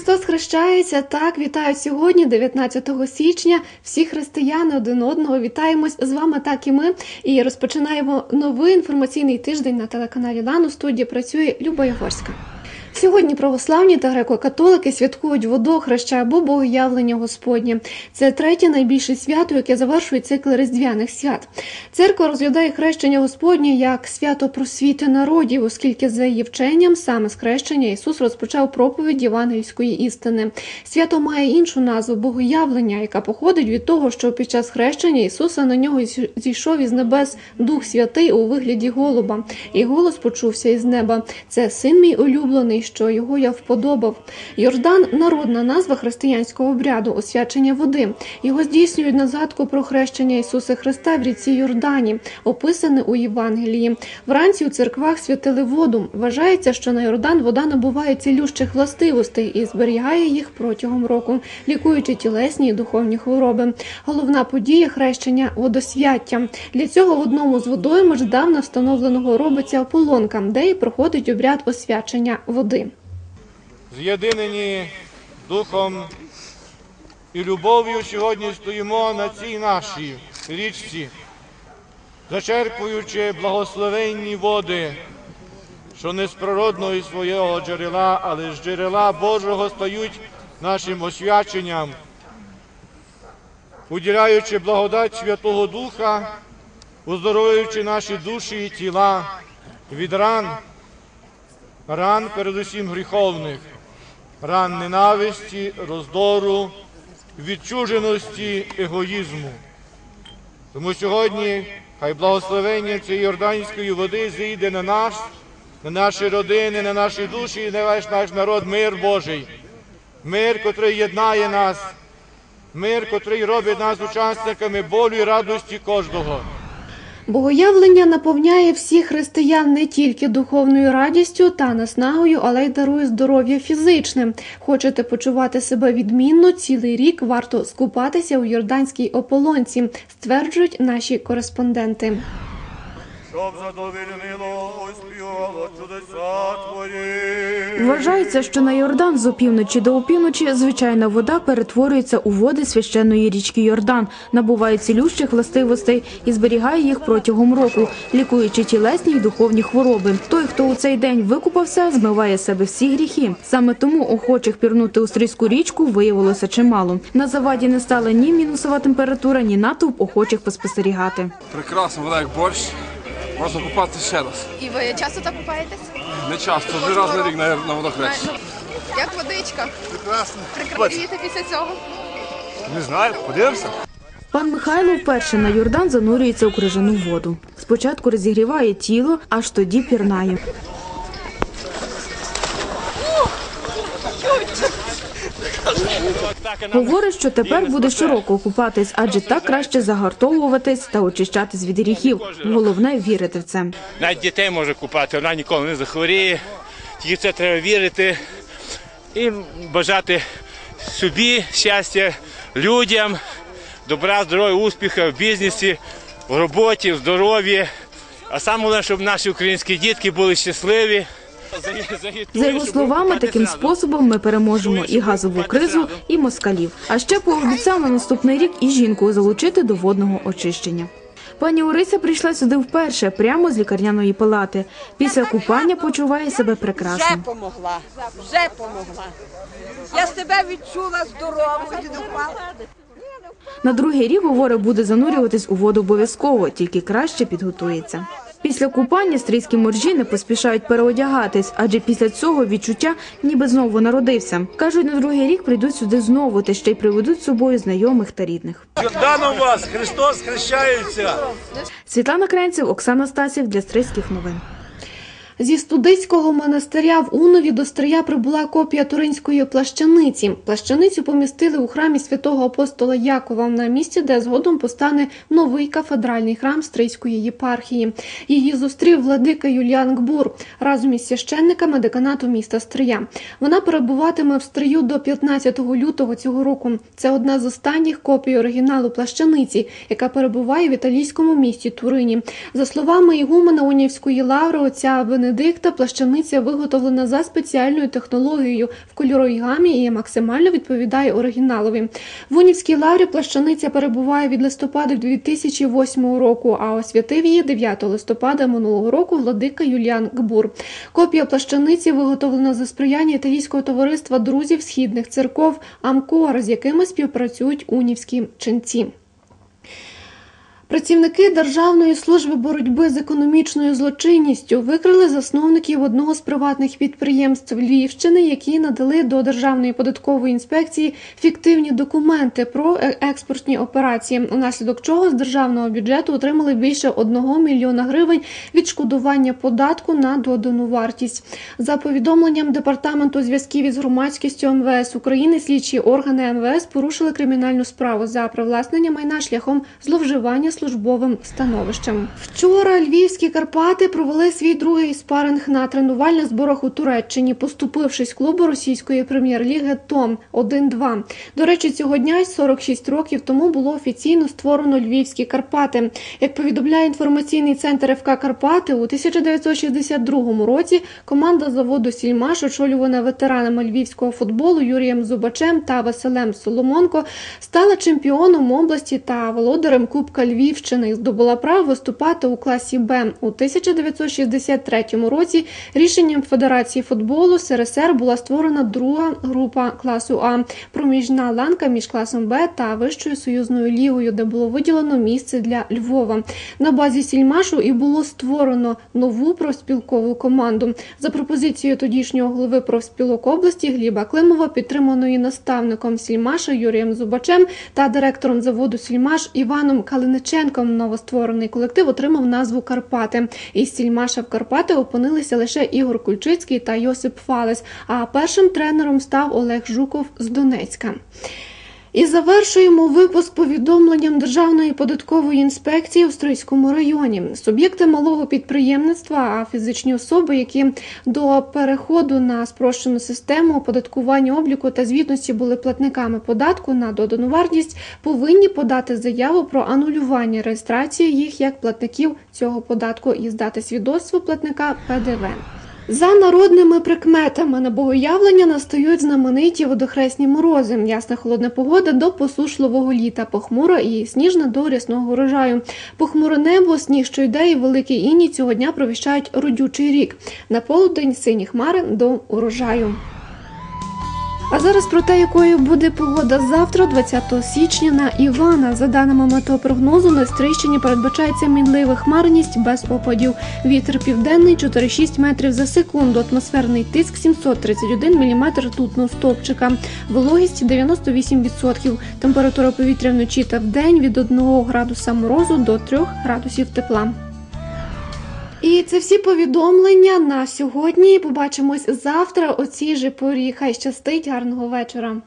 Христос хрещається. Так, вітаю сьогодні, 19 січня. Всі християни один одного вітаємось з вами, так і ми. І розпочинаємо новий інформаційний тиждень на телеканалі Лан. У студії працює Люба Ягорська. Сьогодні православні та греко-католики святкують водохреща або богоявлення Господнє. Це третє найбільше свято, яке завершує цикл різдвяних свят. Церква розглядає хрещення Господнє як свято просвіти народів, оскільки за її вченням саме з хрещення Ісус розпочав проповідь євангельської істини. Свято має іншу назву богоявлення, яка походить від того, що під час хрещення Ісуса на нього зійшов із небес Дух Святий у вигляді голуба, і голос почувся із неба. Це син мій улюблений що його я вподобав. Йордан народна назва християнського обряду, освячення води. Його здійснюють на згадку про хрещення Ісуса Христа в ріці Йордані, описане у Євангелії. Вранці у церквах святили воду. Вважається, що на Йордан вода набуває цілющих властивостей і зберігає їх протягом року, лікуючи тілесні і духовні хвороби. Головна подія хрещення водосвяття. Для цього в одному з водойм здавна встановленого робиться ополонка, де і проходить обряд освячення води з'єдинені духом і любов'ю сьогодні стоїмо на цій нашій річці, зачерпуючи благословенні води, що не з природного свого джерела, але з джерела Божого стають нашим освяченням, уділяючи благодать Святого Духа, оздоровлюючи наші душі і тіла від ран, ран передусім гріховних ран ненависті, роздору, відчуженості, егоїзму. Тому сьогодні хай благословення цієї Йорданської води зійде на нас, на наші родини, на наші душі, і на весь наш народ, мир Божий, мир, котрий єднає нас, мир, котрий робить нас учасниками болю і радості кожного. Богоявлення наповняє всіх християн не тільки духовною радістю та наснагою, але й дарує здоров'я фізичне. Хочете почувати себе відмінно, цілий рік варто скупатися у Йорданській ополонці, стверджують наші кореспонденти щоб задовільнило оспівало чудеса твої. Вважається, що на Йордан з опівночі до опівночі звичайна вода перетворюється у води священної річки Йордан, набуває цілющих властивостей і зберігає їх протягом року, лікуючи тілесні й духовні хвороби. Той, хто у цей день викупався, змиває себе всі гріхи. Саме тому охочих пірнути у стрийську річку виявилося чимало. На заваді не стала ні мінусова температура, ні натовп охочих поспостерігати. Прекрасно, вода як борщ. Можна купатися ще раз. І ви часто так купаєтесь? Не часто, вже раз на рік на, на водохрещі. Ну, як водичка? Прекрасно. Прикриєте після цього? Не знаю, подивимося. Пан Михайло вперше на Йордан занурюється у крижану воду. Спочатку розігріває тіло, аж тоді пірнає. Говорить, що тепер буде щороку купатись, адже так краще загартовуватись та очищатись від гріхів. Головне вірити в це. Навіть дітей може купати, вона ніколи не захворіє. Тільки це треба вірити і бажати собі щастя, людям, добра, здоров'я, успіху в бізнесі, в роботі, в здоров'ї. А саме щоб наші українські дітки були щасливі. За його словами, таким способом ми переможемо і газову кризу, і москалів. А ще пообіцяв на наступний рік і жінку залучити до водного очищення. Пані Орися прийшла сюди вперше, прямо з лікарняної палати. Після купання почуває себе прекрасно. Вже помогла, вже помогла. Я себе відчула здоровою. На другий рік говорить, буде занурюватись у воду обов'язково, тільки краще підготується. Після купання стрійські моржі не поспішають переодягатись, адже після цього відчуття ніби знову народився. Кажуть, на другий рік прийдуть сюди знову, та ще й приведуть з собою знайомих та рідних. Йорданом вас Христос хрещається. Світлана Кренців, Оксана Стасів для Стрийських новин. Зі студицького монастиря в Унові до Стрия прибула копія туринської плащаниці. Плащаницю помістили у храмі святого апостола Якова на місці, де згодом постане новий кафедральний храм Стрийської єпархії. Її зустрів владика Юліан Гбур разом із священниками деканату міста Стрия. Вона перебуватиме в Стрию до 15 лютого цього року. Це одна з останніх копій оригіналу плащаниці, яка перебуває в італійському місті Турині. За словами ігумена Унівської лаври, отця Венедикта, Бенедикта плащаниця виготовлена за спеціальною технологією в кольоровій гамі і максимально відповідає оригіналові. В Унівській лаврі плащаниця перебуває від листопада 2008 року, а освятив її 9 листопада минулого року владика Юліан Гбур. Копія плащаниці виготовлена за сприяння італійського товариства друзів східних церков Амкор, з якими співпрацюють унівські ченці. Працівники Державної служби боротьби з економічною злочинністю викрили засновників одного з приватних підприємств Львівщини, які надали до Державної податкової інспекції фіктивні документи про е- експортні операції, унаслідок чого з державного бюджету отримали більше 1 мільйона гривень відшкодування податку на додану вартість. За повідомленням департаменту зв'язків із громадськістю МВС України, слідчі органи МВС порушили кримінальну справу за привласнення майна шляхом зловживання службовим становищем. Вчора львівські Карпати провели свій другий спаринг на тренувальних зборах у Туреччині, поступившись клубу російської прем'єр-ліги Том 1-2. До речі, цього дня 46 років тому було офіційно створено львівські Карпати. Як повідомляє інформаційний центр ФК Карпати, у 1962 році команда заводу Сільмаш, очолювана ветеранами львівського футболу Юрієм Зубачем та Василем Соломонко, стала чемпіоном області та володарем Кубка Львівщини і здобула право виступати у класі Б. У 1963 році рішенням Федерації футболу СРСР була створена друга група класу А проміжна ланка між класом Б та Вищою союзною лігою, де було виділено місце для Львова. На базі Сільмашу і було створено нову профспілкову команду. За пропозицією тодішнього голови профспілок області Гліба Климова, підтриманої наставником Сільмаша Юрієм Зубачем та директором заводу Сільмаш Іваном Калиниченком, новостворений колектив отримав назву Карпати. Із Сільмаша в Карпати опинилися лише Ігор Кульчицький та Йосип Фалес. А першим тренером став Олег Жуков з Донецька. І завершуємо випуск повідомленням Державної податкової інспекції у Стрийському районі. Суб'єкти малого підприємництва, а фізичні особи, які до переходу на спрощену систему оподаткування обліку та звітності були платниками податку на додану вартість, повинні подати заяву про анулювання реєстрації їх як платників цього податку і здати свідоцтво платника ПДВ. За народними прикметами на богоявлення настають знамениті водохресні морози. Ясна холодна погода до посушливого літа, похмура і сніжна до рясного урожаю. Похмуре небо, сніг, що йде, і великий іні цього дня провіщають родючий рік. На полудень сині хмари до урожаю. Зараз про те, якою буде погода завтра, 20 січня на Івана. За даними метеопрогнозу, на Стрийщині передбачається мінлива хмарність без опадів. Вітер південний 4,6 метрів за секунду. Атмосферний тиск 731 мм ртутного стовпчика. Вологість 98%. Температура повітря вночі та вдень від 1 градуса морозу до 3 градусів тепла. І це всі повідомлення на сьогодні. Побачимось завтра о цій же порі. Хай щастить гарного вечора.